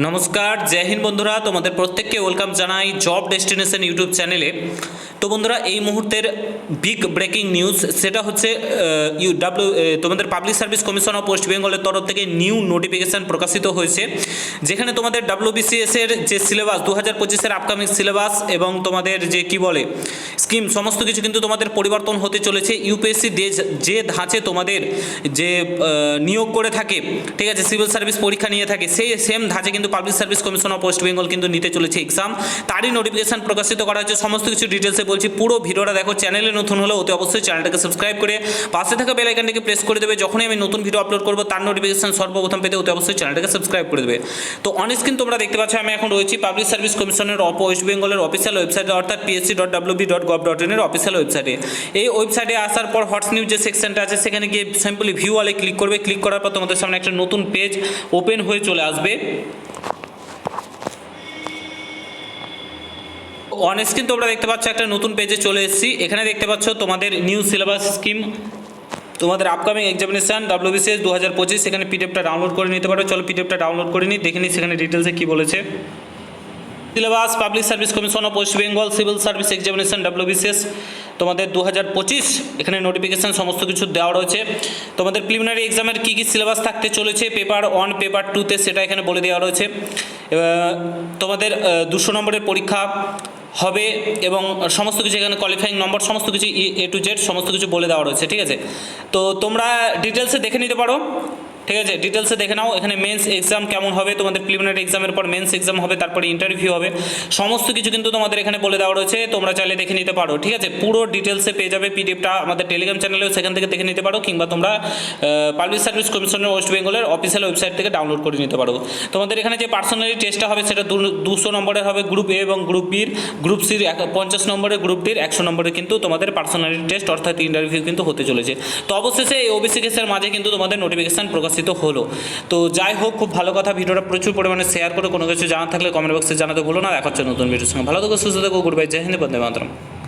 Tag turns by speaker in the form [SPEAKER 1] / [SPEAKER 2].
[SPEAKER 1] নমস্কার, জয় হিন্দ বন্ধুরা, তোমাদের প্রত্যেককে ওয়েলকাম জানাই জব ডেস্টিনেশন ইউটিউব চ্যানেলে তো বন্ধুরা, এই মুহূর্তের বিগ ব্রেকিং নিউজ সেটা হচ্ছে ইউ ডাব্লিউ তোমাদের public service commission of west বেঙ্গলের তরফ থেকে নিউ নোটিফিকেশান প্রকাশিত হয়েছে, যেখানে তোমাদের ডাব্লিউবিসিএস এর যে সিলেবাস দু হাজার পঁচিশের আপকামিং সিলেবাস এবং তোমাদের যে কি বলে স্কিম সমস্ত কিছু কিন্তু তোমাদের পরিবর্তন হতে চলেছে। ইউপিএসসি যে ধাঁচে তোমাদের যে নিয়োগ করে থাকে, ঠিক আছে সিভিল সার্ভিস পরীক্ষা নিয়ে থাকে, সেই সেম ধাঁচে কিন্তু public service commission of West Bengal কিন্তু নিতে চলেছে এক্সাম তারই নোটিফিকেশন প্রকাশিত করা হচ্ছে সমস্ত কিছু ডিটেলসে বলছি। পুরো ভিডিওটা দেখো। চ্যানেলে নতুন হলে অতি অবশ্যই চ্যানেলটাকে সাবস্ক্রাইব করে পাশে থাকা বেল আইকনটাকে প্রেস করে দেবে। যখনই আমি নতুন ভিডিও আপলোড করব, তার নোটিফিকেশন সর্বপ্রথম পেতে অতি অবশ্যই চ্যানেলটাকে সাবস্ক্রাইব করে দেবে। তো অন স্ক্রিন তোমরা দেখতে পাচ্ছ, আমি এখন রয়েছি পাবলিক সার্ভিস কমিশনের অফ ওয়েস্ট বেঙ্গলের অফিসিয়াল ওয়েবসাইটে অর্থাৎ PSC dot WB dot gov dot ইনের অফিসিয়াল ওয়েবসাইটে এই ওয়েবসাইটে আসার পর হটস নিউজ যে সেকশনটা আছে, সেখানে গিয়ে সিম্পলি ভিউ ওয়ালে ক্লিক করবে। ক্লিক করার পর তোমাদের সামনে একটা নতুন পেজ ওপেন হয়ে চলে আসবে। অন স্ক্রিন তোমরা দেখতে পাচ্ছ একটা নতুন পেজে চলে এসেছি। এখানে দেখতে পাচ্ছ তোমাদের নিউ সিলেবাস স্কিম তোমাদের আপকামিং এক্সামিনেশান ডাব্লিউবিসিএস দু হাজার পঁচিশ সেখানে পিডিএফটা ডাউনলোড করে নিতে পারো। চলো পিডিএফটা ডাউনলোড করে নিই, দেখে নিই সেখানে ডিটেলসে কী বলেছে। Syllabus public service commission of West Bengal civil service examination WBCS তোমাদের দু হাজার পঁচিশ, এখানে নোটিফিকেশান সমস্ত কিছু দেওয়া রয়েছে। তোমাদের প্রিলিমিনারি এক্সামের কী কী সিলেবাস থাকতে চলেছে পেপার ওয়ান পেপার টুতে সেটা এখানে বলে দেওয়া রয়েছে। তোমাদের দুশো নম্বরের পরীক্ষা হবে এবং সমস্ত কিছু এখানে কোয়ালিফাইং নম্বর সমস্ত কিছু এ টু জেড সমস্ত কিছু বলে দেওয়া রয়েছে, ঠিক আছে? তো তোমরা ডিটেলসে দেখে নিতে পারো। ঠিক আছে ডিটেলসে দেখে নাও, এখানে মেন্স এক্সাম কেমন হবে, তোমাদের প্রিলিমিনারি এক্সামের পর মেন্স এক্সাম হবে, তারপরে ইন্টারভিউ হবে। সমস্ত কিছু কিন্তু তোমাদের এখানে বলে দেওয়া রয়েছে, তোমরা চাইলে দেখে নিতে পারো, ঠিক আছে? পুরো ডিটেলসে পেয়ে যাবে পিডিএফটা আমাদের টেলিগ্রাম চ্যানেলেও সেখান থেকে দেখে নিতে পারো, কিংবা তোমরা পাবলিক সার্ভিস কমিশনের ওয়েস্ট বেঙ্গলের অফিসিয়াল ওয়েবসাইট থেকে ডাউনলোড করে নিতে পারো। তোমাদের এখানে যে পার্সোনালি টেস্টটা হবে, সেটা দুশো নম্বরের হবে গ্রুপ এ এবং গ্রুপ বির গ্রুপ সির পঞ্চাশ নম্বরের গ্রুপ ডির একশো নম্বরের কিন্তু তোমাদের পার্সোনালিটি টেস্ট অর্থাৎ ইন্টারভিউ কিন্তু হতে চলেছে। তো অবশেষে এই ওবিসি কেসের মাঝে কিন্তু তোমাদের নোটিফিকেশান প্রকাশিত হলো। তো যাই হোক, খুব ভালো কথা, ভিডিওটা প্রচুর পরিমাণে শেয়ার করে। কোনো কিছু জানা থাকলে কমেন্ট বক্সে জানাতে ভুলো না। দেখাচ্ছে নতুন ভিডিওর সঙ্গে। ভালো থেকো, সুস্থ থেকো গুড বাই জয় হিন্দ, বন্দে মাতরম।